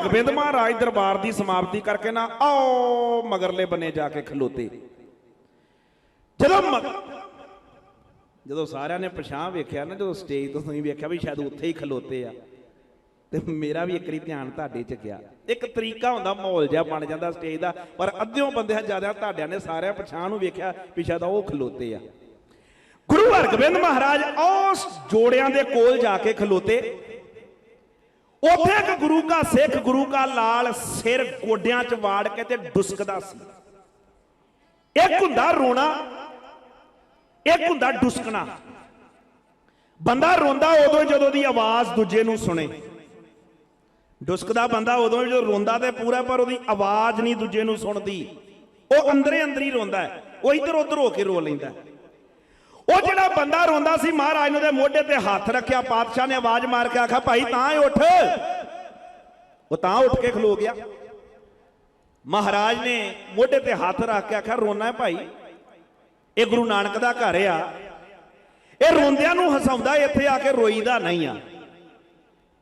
ਹਰਗੋਬਿੰਦ ਮਹਾਰਾਜ ਦਰਬਾਰ ਦੀ ਸਮਾਪਤੀ ਕਰਕੇ ਨਾ ਆਓ ਮਗਰਲੇ ਬੰਨੇ ਜਾ ਕੇ ਖਲੋਤੇ। ਜਦੋਂ ਜਦੋਂ ਸਾਰਿਆਂ ਨੇ ਪਛਾਣ ਵੇਖਿਆ ਨਾ, ਜਦੋਂ ਸਟੇਜ ਤੋਂ ਤੁਸੀਂ ਵੇਖਿਆ ਵੀ ਸ਼ਾਇਦ ਉੱਥੇ ਹੀ ਖਲੋਤੇ ਆ, ਤੇ ਮੇਰਾ ਵੀ ਇੱਕ ਵਾਰੀ ਧਿਆਨ ਤੁਹਾਡੇ 'ਚ ਗਿਆ। ਇੱਕ ਤਰੀਕਾ ਹੁੰਦਾ, ਮਾਹੌਲ ਜਿਹਾ ਬਣ ਜਾਂਦਾ ਸਟੇਜ ਦਾ, ਪਰ ਅੱਧਿਓਂ ਬੰਦਿਆਂ ਜ਼ਿਆਦਾ ਤੁਹਾਡਿਆਂ ਨੇ ਸਾਰਿਆਂ ਪਛਾਣ ਨੂੰ ਵੇਖਿਆ ਵੀ ਸ਼ਾਇਦ ਉਹ ਖਲੋਤੇ ਆ। ਗੁਰੂ ਹਰਗੋਬਿੰਦ ਮਹਾਰਾਜ ਉਸ ਜੋੜਿਆਂ ਦੇ ਕੋਲ ਜਾ ਕੇ ਖਲੋਤੇ। ਉੱਥੇ ਇੱਕ ਗੁਰੂ ਕਾ ਸਿੱਖ, ਗੁਰੂ ਕਾ ਲਾਲ ਸਿਰ ਗੋਡਿਆਂ 'ਚ ਵਾੜ ਕੇ ਤੇ ਡੁਸਕਦਾ ਸੀ। ਇੱਕ ਹੁੰਦਾ ਰੋਣਾ, ਇੱਕ ਹੁੰਦਾ ਡੁਸਕਣਾ। ਬੰਦਾ ਰੋਂਦਾ ਉਦੋਂ ਜਦੋਂ ਦੀ ਆਵਾਜ਼ ਦੂਜੇ ਨੂੰ ਸੁਣੇ। ਡੁਸਕਦਾ ਬੰਦਾ ਉਦੋਂ ਜਦੋਂ ਰੋਂਦਾ ਤੇ ਪੂਰਾ, ਪਰ ਉਹਦੀ ਆਵਾਜ਼ ਨਹੀਂ ਦੂਜੇ ਨੂੰ ਸੁਣਦੀ। ਉਹ ਅੰਦਰੇ ਅੰਦਰ ਹੀ ਰੋਂਦਾ ਹੈ। ਉਹ ਇੱਧਰ ਉੱਧਰ ਹੋ ਕੇ ਰੋ ਲੈਂਦਾ ਉਹ ਜਿਹੜਾ ਬੰਦਾ ਰੋਂਦਾ ਸੀ ਮਹਾਰਾਜ ਨੇ ਉਹਦੇ ਮੋਢੇ ਤੇ ਹੱਥ ਰੱਖਿਆ, ਪਾਤਸ਼ਾਹ ਨੇ ਆਵਾਜ਼ ਮਾਰ ਕੇ ਆਖਿਆ, ਭਾਈ, ਤਾਂ ਹੀ ਉੱਠ। ਉਹ ਤਾਂ ਉੱਠ ਕੇ ਖਲੋ ਗਿਆ। ਮਹਾਰਾਜ ਨੇ ਮੋਢੇ ਤੇ ਹੱਥ ਰੱਖ ਕੇ ਆਖਿਆ, ਰੋਣਾ ਹੈ ਭਾਈ, ਇਹ ਗੁਰੂ ਨਾਨਕ ਦਾ ਘਰ ਆ। ਇਹ ਰੋਂਦਿਆਂ ਨੂੰ ਹਸਾਉਂਦਾ, ਇੱਥੇ ਆ ਕੇ ਰੋਈਦਾ ਨਹੀਂ ਆ।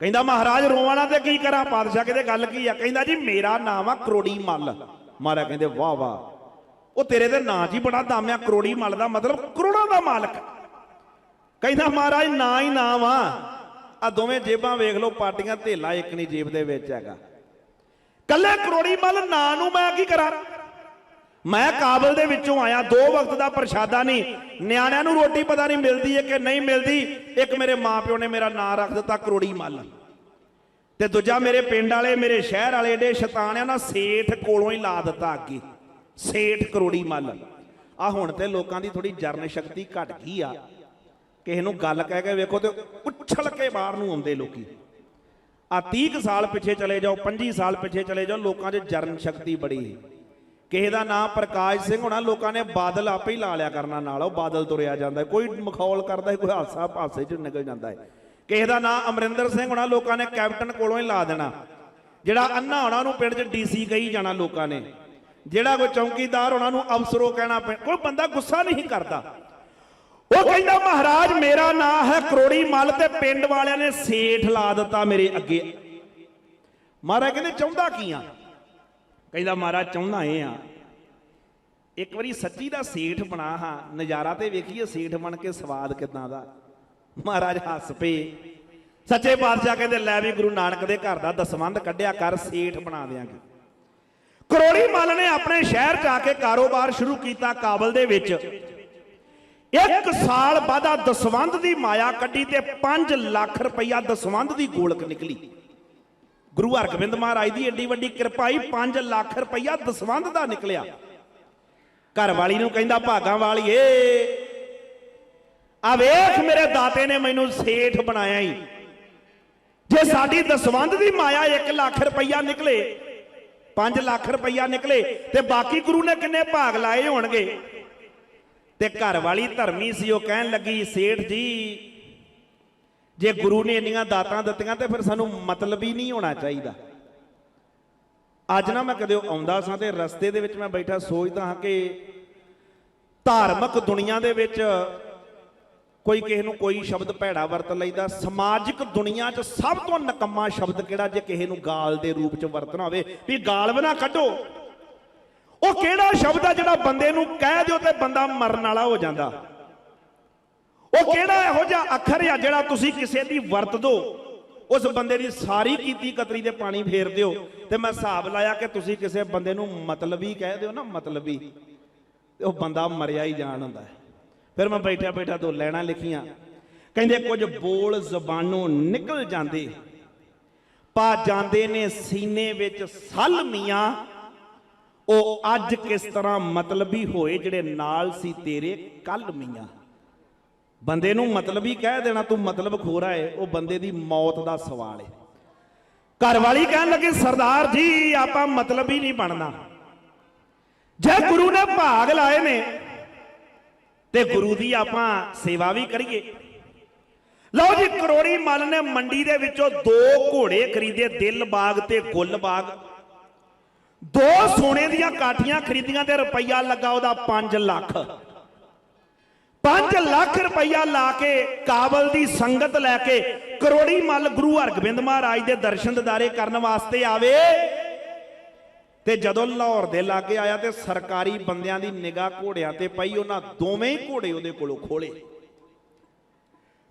ਕਹਿੰਦਾ, ਮਹਾਰਾਜ ਰੋਵਾਣਾ ਤੇ ਕੀ ਕਰਾਂ? ਪਾਤਸ਼ਾਹ ਕਹਿੰਦੇ, ਗੱਲ ਕੀ ਆ? ਕਹਿੰਦਾ, ਜੀ, ਮੇਰਾ ਨਾਮ ਆ ਕਰੋੜੀ ਮੱਲ। ਮਹਾਰਾਜ ਕਹਿੰਦੇ, ਵਾਹ ਵਾਹ। ਉਹ ਤੇਰੇ ਦੇ ਨਾਂ 'ਚ ਹੀ ਬੜਾ ਦਮ ਆ, ਕਰੋੜੀ ਮੱਲ ਦਾ ਮਤਲਬ ਕਰੋੜਾਂ ਦਾ ਮਾਲਕ। ਕਹਿੰਦਾ ਮਹਾਰਾਜ, ਨਾ ਹੀ ਨਾਮ ਵਾ। ਆ ਦੋਵੇਂ ਜੇਬਾਂ ਵੇਖ ਲਓ ਪਾਟੀਆਂ ਧੇਲਾ ਇੱਕ ਨਹੀਂ ਜੇਬ ਦੇ ਵਿੱਚ ਹੈਗਾ। ਕੱਲੇ ਕਰੋੜੀ ਮੱਲ ਨਾਂ ਨੂੰ ਮੈਂ ਕੀ ਕਰਾਂ? ਮੈਂ ਕਾਬਲ ਦੇ ਵਿੱਚੋਂ ਆਇਆ, ਦੋ ਵਕਤ ਦਾ ਪ੍ਰਸ਼ਾਦਾ ਨਹੀਂ। ਨਿਆਣਿਆਂ ਨੂੰ ਰੋਟੀ ਪਤਾ ਨਹੀਂ ਮਿਲਦੀ ਹੈ ਕਿ ਨਹੀਂ ਮਿਲਦੀ। ਇੱਕ ਮੇਰੇ ਮਾਪਿਓ ਨੇ ਮੇਰਾ ਨਾਂ ਰੱਖ ਦਿੱਤਾ, ਕਰੋੜੀ ਮੱਲ। ਤੇ ਦੂਜਾ ਮੇਰੇ ਪਿੰਡ ਵਾਲੇ, ਮੇਰੇ ਸ਼ਹਿਰ ਵਾਲੇ, ਏਡੇ ਸ਼ੈਤਾਨ ਆ ਨਾ ਸੇਠ ਕੋਲੋਂ ਹੀ ਲਾ ਦਿੱਤਾ ਅੱਗੇ। ਸੇਠ ਕਰੋੜੀ ਮੱਲ। ਆ ਹੁਣ ਤੇ ਲੋਕਾਂ ਦੀ ਥੋੜੀ ਜਰਨ ਸ਼ਕਤੀ ਘਟ ਗਈ ਆ। ਕਿਸੇ ਨੂੰ ਗੱਲ ਕਹਿ ਕੇ ਵੇਖੋ ਤੇ ਉੱਛਲ ਕੇ ਬਾਹਰ ਨੂੰ ਆਉਂਦੇ ਲੋਕੀ। ਆ 30 ਕੁ ਸਾਲ ਪਿੱਛੇ ਚਲੇ ਜਾਓ 25 ਸਾਲ ਪਿੱਛੇ ਚਲੇ ਜਾਓ, ਲੋਕਾਂ 'ਚ ਜਰਨ ਸ਼ਕਤੀ ਬੜੀ ਹੈ ਕਿਸੇ ਦਾ ਨਾਮ ਪ੍ਰਕਾਸ਼ ਸਿੰਘ ਹੋਣਾ, ਲੋਕਾਂ ਨੇ ਬਾਦਲ ਆਪੇ ਹੀ ਲਾ ਲਿਆ ਕਰਨਾ ਨਾਲ, ਉਹ ਬਾਦਲ ਤੁਰਿਆ ਜਾਂਦਾ ਕੋਈ ਮਖੌਲ ਕਰਦਾ ਹੈ, ਕੋਈ ਹਾਸਾ ਪਾਸੇ 'ਚ ਨਿਕਲ ਜਾਂਦਾ ਹੈ। ਕਿਸੇ ਦਾ ਨਾਮ ਅਮਰਿੰਦਰ ਸਿੰਘ ਹੋਣਾ, ਲੋਕਾਂ ਨੇ ਕੈਪਟਨ ਕੋਲੋਂ ਹੀ ਲਾ ਦੇਣਾ। ਜਿਹੜਾ ਅੰਨਾ ਹੋਣਾ, ਉਹਨੂੰ ਪਿੰਡ 'ਚ ਡੀਸੀ ਕਹੀ ਜਾਣਾ ਲੋਕਾਂ ਨੇ। ਜਿਹੜਾ ਕੋਈ ਚੌਕੀਦਾਰ ਉਹਨਾਂ ਨੂੰ ਅਫਸਰੋ ਕਹਿਣਾ ਪੈਂਦਾ ਕੋਈ ਬੰਦਾ ਗੁੱਸਾ ਨਹੀਂ ਕਰਦਾ। ਉਹ ਕਹਿੰਦਾ, ਮਹਾਰਾਜ, ਮੇਰਾ ਨਾਂ ਹੈ ਕਰੋੜੀ ਮੱਲ ਤੇ ਪਿੰਡ ਵਾਲਿਆਂ ਨੇ ਸੇਠ ਲਾ ਦਿੱਤਾ ਮੇਰੇ ਅੱਗੇ। ਮਹਾਰਾਜ ਕਹਿੰਦੇ, ਚਾਹੁੰਦਾ ਕੀ ਆ? ਕਹਿੰਦਾ, ਮਹਾਰਾਜ, ਚਾਹੁੰਦਾ ਏ ਆ। ਇੱਕ ਵਾਰੀ ਸੱਚੀ ਦਾ ਸੇਠ ਬਣਾ ਹਾਂ। ਨਜ਼ਾਰਾ ਤੇ ਵੇਖੀਏ ਸੇਠ ਬਣ ਕੇ ਸਵਾਦ ਕਿਦਾਂ ਦਾ। ਮਹਾਰਾਜ ਹੱਸ ਪਏ। ਸੱਚੇ ਪਾਤਸ਼ਾਹ ਕਹਿੰਦੇ, ਲੈ ਵੀ ਗੁਰੂ ਨਾਨਕ ਦੇ ਘਰ ਦਾ ਦਸਵੰਧ ਕੱਢਿਆ ਕਰ, ਸੇਠ ਬਣਾ ਦਿਆਂਗੇ। ਕਰੋੜੀ ਮੱਲ ਨੇ ਆਪਣੇ ਸ਼ਹਿਰ ਚ ਆ ਕੇ ਕਾਰੋਬਾਰ ਸ਼ੁਰੂ ਕੀਤਾ ਕਾਬਲ ਦੇ ਵਿੱਚ। ਇੱਕ ਸਾਲ ਬਾਅਦਾ ਦਸਵੰਧ ਦੀ ਮਾਇਆ ਕੱਢੀ ਤੇ 5 ਲੱਖ ਰੁਪਈਆ ਦਸਵੰਧ ਦੀ ਗੋਲਕ ਨਿਕਲੀ। ਗੁਰੂ ਹਰਗੋਬਿੰਦ ਮਹਾਰਾਜ ਦੀ ਏਡੀ ਵੱਡੀ ਕਿਰਪਾ ਹੀ 5 ਲੱਖ ਰੁਪਈਆ ਦਸਵੰਧ ਦਾ ਨਿਕਲਿਆ। ਘਰ ਵਾਲੀ ਨੂੰ ਕਹਿੰਦਾ, ਭਾਗਾਂ ਵਾਲੀਏ, ਆ ਵੇਖ ਮੇਰੇ ਦਾਤੇ ਨੇ ਮੈਨੂੰ ਸੇਠ ਬਣਾਇਆ ਹੀ ਜੇ ਸਾਡੀ ਦਸਵੰਧ ਦੀ ਮਾਇਆ 1 ਲੱਖ ਰੁਪਈਆ ਨਿਕਲੇ 5 ਲੱਖ ਰੁਪਈਆ ਨਿਕਲੇ ਤੇ ਬਾਕੀ ਗੁਰੂ ਨੇ ਕਿੰਨੇ ਭਾਗ ਲਾਏ ਹੋਣਗੇ? ਤੇ ਘਰ ਵਾਲੀ ਧਰਮੀ ਸੀ, ਉਹ ਕਹਿਣ ਲੱਗੀ, ਸੇਠ ਜੀ, ਜੇ ਗੁਰੂ ਨੇ ਇੰਨੀਆਂ ਦਾਤਾਂ ਦਿੱਤੀਆਂ ਤੇ ਫਿਰ ਸਾਨੂੰ ਮਤਲਬ ਹੀ ਨਹੀਂ ਹੋਣਾ ਚਾਹੀਦਾ। ਅੱਜ ਨਾ ਮੈਂ ਕਦੇ ਆਉਂਦਾ ਸਾਂ ਤੇ ਰਸਤੇ ਦੇ ਵਿੱਚ ਮੈਂ ਬੈਠਾ ਸੋਚਦਾ ਹਾਂ ਕਿ ਧਾਰਮਿਕ ਦੁਨੀਆ ਦੇ ਵਿੱਚ ਕੋਈ ਕਿਸੇ ਨੂੰ ਕੋਈ ਸ਼ਬਦ ਭੈੜਾ ਵਰਤ ਲਈਦਾ। ਸਮਾਜਿਕ ਦੁਨੀਆ 'ਚ ਸਭ ਤੋਂ ਨਕੰਮਾ ਸ਼ਬਦ ਕਿਹੜਾ ਜੇ ਕਿਸੇ ਨੂੰ ਗਾਲ ਦੇ ਰੂਪ 'ਚ ਵਰਤਣਾ ਹੋਵੇ? ਵੀ ਗਾਲ ਵੀ ਨਾ ਕੱਢੋ। ਉਹ ਕਿਹੜਾ ਸ਼ਬਦ ਆ ਜਿਹੜਾ ਬੰਦੇ ਨੂੰ ਕਹਿ ਦਿਓ ਤੇ ਬੰਦਾ ਮਰਨ ਵਾਲਾ ਹੋ ਜਾਂਦਾ? ਉਹ ਕਿਹੜਾ ਇਹੋ ਜਿਹਾ ਅੱਖਰ ਆ ਜਿਹੜਾ ਤੁਸੀਂ ਕਿਸੇ ਦੀ ਵਰਤ ਦੋ? ਉਸ ਬੰਦੇ ਦੀ ਸਾਰੀ ਕੀਤੀ ਕਤਰੀ ਦੇ ਪਾਣੀ ਫੇਰ ਦਿਓ ਤੇ ਮੈਂ ਹਿਸਾਬ ਲਾਇਆ ਕਿ ਤੁਸੀਂ ਕਿਸੇ ਬੰਦੇ ਨੂੰ ਮਤਲਬੀ ਕਹਿ ਦਿਓ ਨਾ, ਮਤਲਬੀ। ਤੇ ਉਹ ਬੰਦਾ ਮਰਿਆ ਹੀ ਜਾਣ ਹੁੰਦਾ ਹੈ। ਫਿਰ ਮੈਂ ਬੈਠਾ ਬੈਠਾ ਦੋ ਲੈਣਾ ਲਿਖੀਆਂ। ਕਹਿੰਦੇ, ਕੁਝ ਬੋਲ ਜ਼ਬਾਨੋਂ ਨਿਕਲ ਜਾਂਦੇ। ਪਾ ਜਾਂਦੇ ਨੇ ਸੀਨੇ ਵਿੱਚ ਸਲ ਮੀਆਂ। ਉਹ ਅੱਜ ਕਿਸ ਤਰ੍ਹਾਂ ਮਤਲਬੀ ਹੋਏ ਜਿਹੜੇ ਨਾਲ ਸੀ ਤੇਰੇ ਕੱਲ ਮੀਆਂ। ਬੰਦੇ ਨੂੰ ਮਤਲਬੀ ਕਹਿ ਦੇਣਾ, ਤੂੰ ਮਤਲਬ ਖੋਰਾ ਏ, ਉਹ ਬੰਦੇ ਦੀ ਮੌਤ ਦਾ ਸਵਾਲ ਏ। ਘਰ ਵਾਲੀ ਕਹਿਣ ਲੱਗੇ, ਸਰਦਾਰ ਜੀ, ਆਪਾਂ ਮਤਲਬ ਹੀ ਨਹੀਂ ਬਣਨਾ। ਜੇ ਗੁਰੂ ਨੇ ਭਾਗ ਲਾਏ ਨੇ ਤੇ ਗੁਰੂ ਦੀ ਆਪਾਂ ਸੇਵਾ ਵੀ ਕਰੀਏ। ਲਓ ਜੀ, ਕਰੋੜੀ ਮੱਲ ਨੇ ਮੰਡੀ ਦੇ ਵਿੱਚੋਂ ਦੋ ਘੋੜੇ ਖਰੀਦੇ, ਦਿਲ ਬਾਗ ਤੇ ਗੁੱਲ ਬਾਗ। ਦੋ ਸੋਨੇ ਦੀਆਂ ਕਾਠੀਆਂ ਖਰੀਦੀਆਂ ਤੇ ਰੁਪਈਆ ਲੱਗਾ ਉਹਦਾ 5 ਲੱਖ। 5 ਲੱਖ ਰੁਪਈਆ ਲਾ ਕੇ ਕਾਬਲ ਦੀ ਸੰਗਤ ਲੈ ਕੇ ਕਰੋੜੀ ਮੱਲ ਗੁਰੂ ਹਰਗੋਬਿੰਦ ਮਹਾਰਾਜ ਦੇ ਦਰਸ਼ਨ ਦਿਦਾਰੇ ਕਰਨ ਵਾਸਤੇ ਆਵੇ। ਤੇ ਜਦੋਂ ਲਾਹੌਰ ਦੇ ਲਾਗੇ ਆਇਆ ਤੇ ਸਰਕਾਰੀ ਬੰਦਿਆਂ ਦੀ ਨਿਗਾਹ ਘੋੜਿਆਂ ਤੇ ਪਈ, ਉਹਨਾਂ ਦੋਵੇਂ ਘੋੜੇ ਉਹਦੇ ਕੋਲੋਂ ਖੋਲੇ।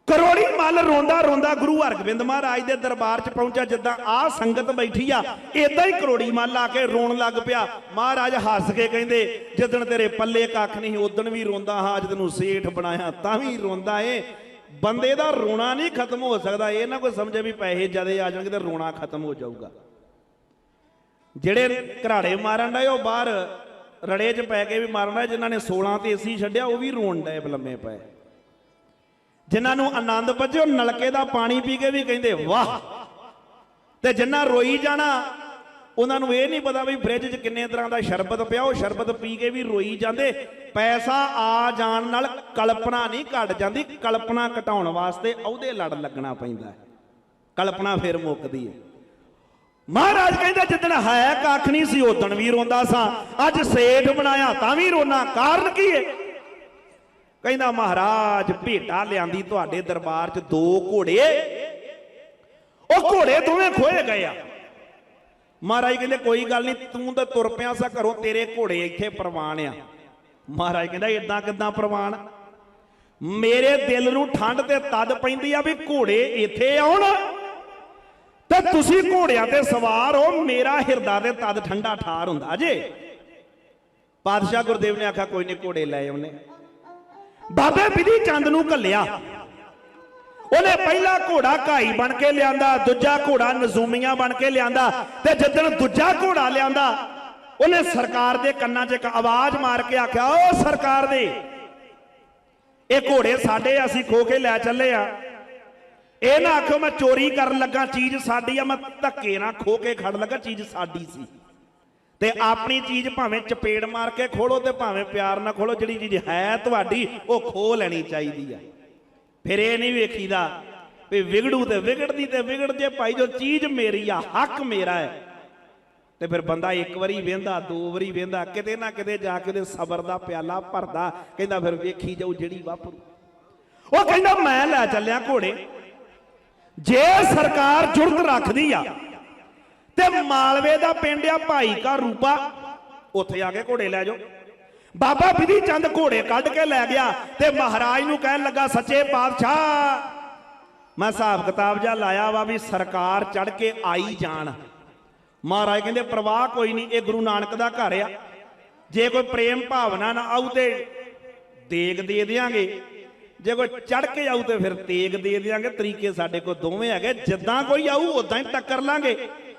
ਕਰੋੜੀ ਮੱਲ ਰੋਂਦਾ ਰੋਂਦਾ ਗੁਰੂ ਹਰਗੋਬਿੰਦ ਮਹਾਰਾਜ ਦੇ ਦਰਬਾਰ 'ਚ ਪਹੁੰਚਿਆ, ਜਿੱਦਾਂ ਆ ਸੰਗਤ ਬੈਠੀ ਆ ਇਦਾਂ ਹੀ ਕਰੋੜੀ ਮੱਲ ਆ ਕੇ ਰੋਣ ਲੱਗ ਪਿਆ। ਮਹਾਰਾਜ ਹੱਸ ਕੇ ਕਹਿੰਦੇ ਜਿੱਦਣ ਤੇਰੇ ਪੱਲੇ ਕੱਖ ਨਹੀਂ ਉਦਣ ਵੀ ਰੋਂਦਾ ਹਾਂ, ਅੱਜ ਤੈਨੂੰ ਸੇਠ ਬਣਾਇਆ, ਤਾਂ ਵੀ ਰੋਂਦਾ ਏ। ਬੰਦੇ ਦਾ ਰੋਣਾ ਨਹੀਂ ਖਤਮ ਹੋ ਸਕਦਾ, ਇਹ ਨਾ ਕੋਈ ਸਮਝੇ ਵੀ ਪੈਸੇ ਜਿਆਦੇ ਆ ਜਾਣਗੇ ਤੇ ਰੋਣਾ ਖਤਮ ਹੋ ਜਾਊਗਾ। ਜਿਹੜੇ ਘਰਾੜੇ ਮਾਰਨ ਡਏ, ਉਹ ਬਾਹਰ ਰੜੇ 'ਚ ਪੈ ਕੇ ਵੀ ਮਾਰਨ ਡਏ, ਜਿਨ੍ਹਾਂ ਨੇ 16 ਤੇ ਏਸੀ ਛੱਡਿਆ, ਉਹ ਵੀ ਰੋਣ ਡਏ ਬਲੰਮੇ ਪਏ। ਜਿਨ੍ਹਾਂ ਨੂੰ ਆਨੰਦ ਵੱਜੇ ਉਹ ਨਲਕੇ ਦਾ ਪਾਣੀ ਪੀ ਕੇ ਵੀ ਕਹਿੰਦੇ, ਵਾਹ! ਤੇ ਜਿੰਨਾ ਰੋਈ ਜਾਣਾ, ਉਹਨਾਂ ਨੂੰ ਇਹ ਨਹੀਂ ਪਤਾ ਵੀ ਫ੍ਰਿਜ 'ਚ ਕਿੰਨੇ ਤਰ੍ਹਾਂ ਦਾ ਸ਼ਰਬਤ ਪਿਆ, ਉਹ ਸ਼ਰਬਤ ਪੀ ਕੇ ਵੀ ਰੋਈ ਜਾਂਦੇ। ਪੈਸਾ ਆ ਜਾਣ ਨਾਲ ਕਲਪਨਾ ਨਹੀਂ ਘਟ ਜਾਂਦੀ, ਕਲਪਨਾ ਘਟਾਉਣ ਵਾਸਤੇ ਉਹਦੇ ਲੜ ਲੱਗਣਾ ਪੈਂਦਾ। ਕਲਪਨਾ ਫਿਰ ਮੁੱਕਦੀ ਹੈ। ਮਹਾਰਾਜ ਕਹਿੰਦਾ ਜਿੱਦਣ ਹੈ ਕੱਖ ਨਹੀਂ ਸੀ ਉਦਣ ਵੀ ਰੋਂਦਾ ਸਾਂ। ਅੱਜ ਸੇਠ ਬਣਾਇਆ ਤਾਂ ਵੀ ਰੋਣਾ, ਕਾਰਨ ਕੀ ਹੈ ਕਹਿੰਦਾ, ਮਹਾਰਾਜ ਭੇਟਾ ਲਿਆਂਦੀ ਤੁਹਾਡੇ ਦਰਬਾਰ 'ਚ ਦੋ ਘੋੜੇ ਉਹ ਘੋੜੇ ਦੋਵੇਂ ਖੋਏ ਗਏ ਆ। ਮਹਾਰਾਜ ਕਹਿੰਦੇ, ਕੋਈ ਗੱਲ ਨਹੀਂ, ਤੂੰ ਤਾਂ ਤੁਰ ਪਿਆ ਸਾ ਘਰੋਂ, ਤੇਰੇ ਘੋੜੇ ਇੱਥੇ ਪ੍ਰਵਾਨ ਆ। ਮਹਾਰਾਜ ਕਹਿੰਦਾ ਇਦਾਂ ਕਿਦਾਂ ਪ੍ਰਵਾਨ? ਮੇਰੇ ਦਿਲ ਨੂੰ ਠੰਡ ਤੇ ਤਦ ਪੈਂਦੀ ਆ ਵੀ ਘੋੜੇ ਇੱਥੇ ਆਉਣ। ਤੇ ਤੁਸੀਂ ਘੋੜਿਆਂ ਤੇ ਸਵਾਰ ਹੋ, ਮੇਰਾ ਹਿਰਦਾ ਤੇ ਤਦ ਠੰਡਾ ਠਾਰ ਹੁੰਦਾ ਜੇ। ਪਾਤਸ਼ਾਹ ਗੁਰਦੇਵ ਨੇ ਆਖਿਆ, ਕੋਈ ਨਹੀਂ, ਘੋੜੇ ਲੈ ਆਉਨੇ ਬਾਬੇ ਬਿਧੀ ਚੰਦ ਨੂੰ ਘੱਲਿਆ। ਉਹਨੇ ਪਹਿਲਾ ਘੋੜਾ ਘਾਈ ਬਣ ਕੇ ਲਿਆਂਦਾ, ਦੂਜਾ ਘੋੜਾ ਨਜ਼ੂਮੀਆਂ ਬਣ ਕੇ ਲਿਆਂਦਾ, ਤੇ ਜਦੋਂ ਦੂਜਾ ਘੋੜਾ ਲਿਆਂਦਾ, ਉਹਨੇ ਸਰਕਾਰ ਦੇ ਕੰਨਾਂ 'ਚ ਇੱਕ ਆਵਾਜ਼ ਮਾਰ ਕੇ ਆਖਿਆ, ਓ ਸਰਕਾਰ ਦੇ, ਇਹ ਘੋੜੇ ਸਾਡੇ ਅਸੀਂ ਖੋ ਕੇ ਲੈ ਚੱਲੇ ਆ। ਇਹ ਨਾ ਆਖੋ ਮੈਂ ਚੋਰੀ ਕਰਨ ਲੱਗਾ, ਚੀਜ਼ ਸਾਡੀ ਆ, ਮੈਂ ਧੱਕੇ ਨਾਲ ਖੋ ਕੇ ਖੜ ਲੱਗਾ, ਚੀਜ਼ ਸਾਡੀ ਸੀ। ਤੇ ਆਪਣੀ ਚੀਜ਼ ਭਾਵੇਂ ਚਪੇੜ ਮਾਰ ਕੇ ਖੋਲੋ ਤੇ ਭਾਵੇਂ ਪਿਆਰ ਨਾਲ ਖੋਲੋ, ਜਿਹੜੀ ਚੀਜ਼ ਹੈ ਤੁਹਾਡੀ, ਉਹ ਖੋ ਲੈਣੀ ਚਾਹੀਦੀ ਆ। ਫਿਰ ਇਹ ਨਹੀਂ ਵੇਖੀਦਾ ਵੀ ਵਿਗੜੂ ਤੇ ਵਿਗੜਦੀ ਤੇ ਵਿਗੜ ਜੇ ਭਾਈ, ਜੋ ਚੀਜ਼ ਮੇਰੀ ਆ, ਹੱਕ ਮੇਰਾ ਹੈ। ਤੇ ਫਿਰ ਬੰਦਾ ਇੱਕ ਵਾਰੀ ਵੇਂਦਾ, ਦੋ ਵਾਰੀ ਵੇਂਦਾ, ਕਿਤੇ ਨਾ ਕਿਤੇ ਜਾ ਕੇ ਉਹਦੇ ਸਬਰ ਦਾ ਪਿਆਲਾ ਭਰਦਾ, ਕਹਿੰਦਾ ਫਿਰ ਵੇਖੀ ਜਾਊ ਜਿਹੜੀ ਵਾਪਰੂ। ਉਹ ਕਹਿੰਦਾ, ਮੈਂ ਲੈ ਚੱਲਿਆ ਘੋੜੇ ਜੇ ਸਰਕਾਰ ਜੁਰਤ ਰੱਖਦੀ ਆ, ਤੇ ਮਾਲਵੇ ਦਾ ਪਿੰਡ ਆ ਭਾਈ ਕਾ ਰੂਪਾ, ਉੱਥੇ ਆ ਕੇ ਘੋੜੇ ਲੈ ਜਾਓ। ਬਾਬਾ ਬਿਧੀ ਚੰਦ ਘੋੜੇ ਕੱਢ ਕੇ ਲੈ ਗਿਆ ਤੇ ਮਹਾਰਾਜ ਨੂੰ ਕਹਿਣ ਲੱਗਾ, ਸੱਚੇ ਪਾਤਸ਼ਾਹ, ਮੈਂ ਹਿਸਾਬ ਕਿਤਾਬ ਜਾ ਲਾਇਆ ਵਾ ਵੀ ਸਰਕਾਰ ਚੜ ਕੇ ਆਈ ਜਾਣ। ਮਹਾਰਾਜ ਕਹਿੰਦੇ, ਪ੍ਰਵਾਹ ਕੋਈ ਨਹੀਂ, ਇਹ ਗੁਰੂ ਨਾਨਕ ਦਾ ਘਰ ਆ। ਜੇ ਕੋਈ ਪ੍ਰੇਮ ਭਾਵਨਾ ਨਾ ਆਊ ਤੇ ਦੇਗ ਦੇ ਦਿਆਂਗੇ। ਜੇ ਕੋਈ ਚੜ ਕੇ ਆਊ ਤੇ ਫਿਰ ਤੇਗ ਦੇ ਦਿਆਂਗੇ, ਤਰੀਕੇ ਸਾਡੇ ਕੋਲ ਦੋਵੇਂ ਹੈਗੇ, ਜਿੱਦਾਂ ਕੋਈ ਆਊ ਉਦਾਂ ਹੀ ਟੱਕਰ ਲਾਂਗੇ।